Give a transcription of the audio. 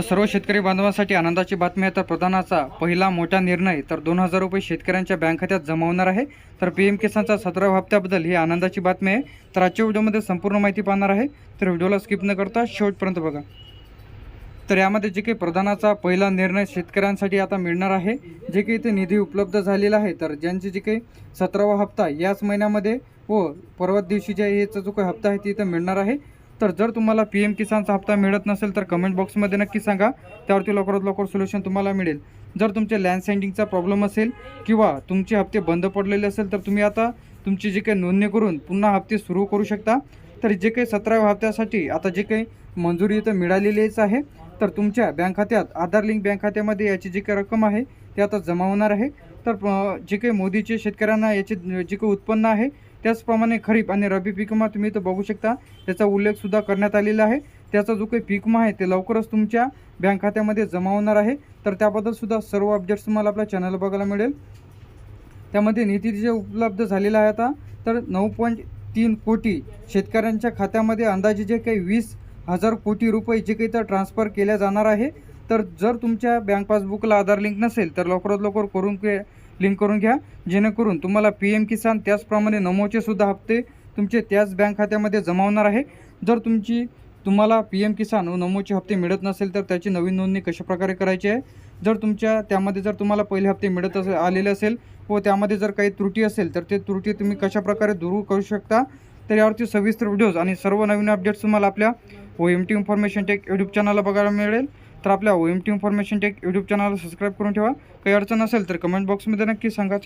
तर सर्व शेतकरी बांधवांसाठी आनंदाची बातमी आहे. तर प्रधानाचा पहिला मोठा निर्णय तर दोन हजार रुपये शेतकऱ्यांच्या बँक खात्यात जमा होणार आहे. तर पी एम किसानचा सतराव्या हप्त्याबद्दल ही आनंदाची बातमी आहे. तर आजच्या व्हिडिओमध्ये संपूर्ण माहिती पाहणार आहे. तर व्हिडिओला स्किप न करता शेवटपर्यंत बघा. तर यामध्ये जे काही प्रधानाचा पहिला निर्णय शेतकऱ्यांसाठी आता मिळणार आहे जे काही इथे निधी उपलब्ध झालेला आहे तर ज्यांचे जे काही सतरावा हप्ता याच महिन्यामध्ये व परवा दिवशी जे याचा जो काही हप्ता आहे ते इथं मिळणार आहे. तर जर तुम्हाला पी एम किसानचा हप्ता मिळत नसेल तर कमेंट बॉक्समध्ये नक्की सांगा. त्यावरती लवकरात लवकर सोल्युशन तुम्हाला मिळेल. जर तुमचे लँड सेंडिंगचा प्रॉब्लेम असेल किंवा तुमचे हप्ते बंद पडलेले असेल तर तुम्ही आता तुमची जी काही नोंदणी करून पुन्हा हप्ते सुरू करू शकता. तर जे काही सतराव्या हप्त्यासाठी आता जे काही मंजुरी इथं मिळालेलीच आहे तर तुमच्या बँक खात्यात आधार लिंक बँक खात्यामध्ये याची जी काही रक्कम आहे ते आता जमा होणार आहे. तर जे काही मोदीचे शेतकऱ्यांना याचे जे काही उत्पन्न आहे त्याचप्रमाणे खरीप आणि रब्बी पिकमा तुम्ही इथं बघू शकता. त्याचा उल्लेखसुद्धा करण्यात आलेला आहे. त्याचा जो काही पीकमा आहे ते लवकरच तुमच्या बँक खात्यामध्ये जमा होणार आहे. तर त्याबद्दलसुद्धा सर्व अपडेट्स तुम्हाला आपल्या चॅनल बघायला मिळेल. त्यामध्ये निधी जे उपलब्ध झालेला आहे आता तर नऊ पॉईंट तीन कोटी शेतकऱ्यांच्या खात्यामध्ये अंदाजे जे काही वीस हजार कोटी रुपये जे काही तर ट्रान्सफर केल्या जाणार आहे. तर जर तुमच्या बँक पासबुकला आधार लिंक नसेल तर लवकरात लवकर करून लिंक करून घ्या. जेणेकरून तुम्हाला पी एम किसान त्याचप्रमाणे नमोचे सुद्धा हप्ते तुमचे त्याच बँक खात्यामध्ये जमा होणार आहे. जर तुमची तुम्हाला पी एम किसान व नमोचे हप्ते मिळत नसेल तर त्याची नवीन नोंदणी कशाप्रकारे करायची आहे? जर तुमच्या त्यामध्ये जर तुम्हाला पहिले हप्ते मिळत असेल आलेले असेल व त्यामध्ये जर काही त्रुटी असेल तर ते त्रुटी तुम्ही कशाप्रकारे दूर करू शकता? तर यावरती सविस्तर व्हिडिओज आणि सर्व नवीन अपडेट्स तुम्हाला आपल्या O M T information tech YouTube चॅनलला बघायला मिळेल. तर आपल्या O M T information tech YouTube चॅनलला सबस्क्राईब करून ठेवा. काही अडचण असेल तर कमेंट बॉक्समध्ये नक्की सांगा.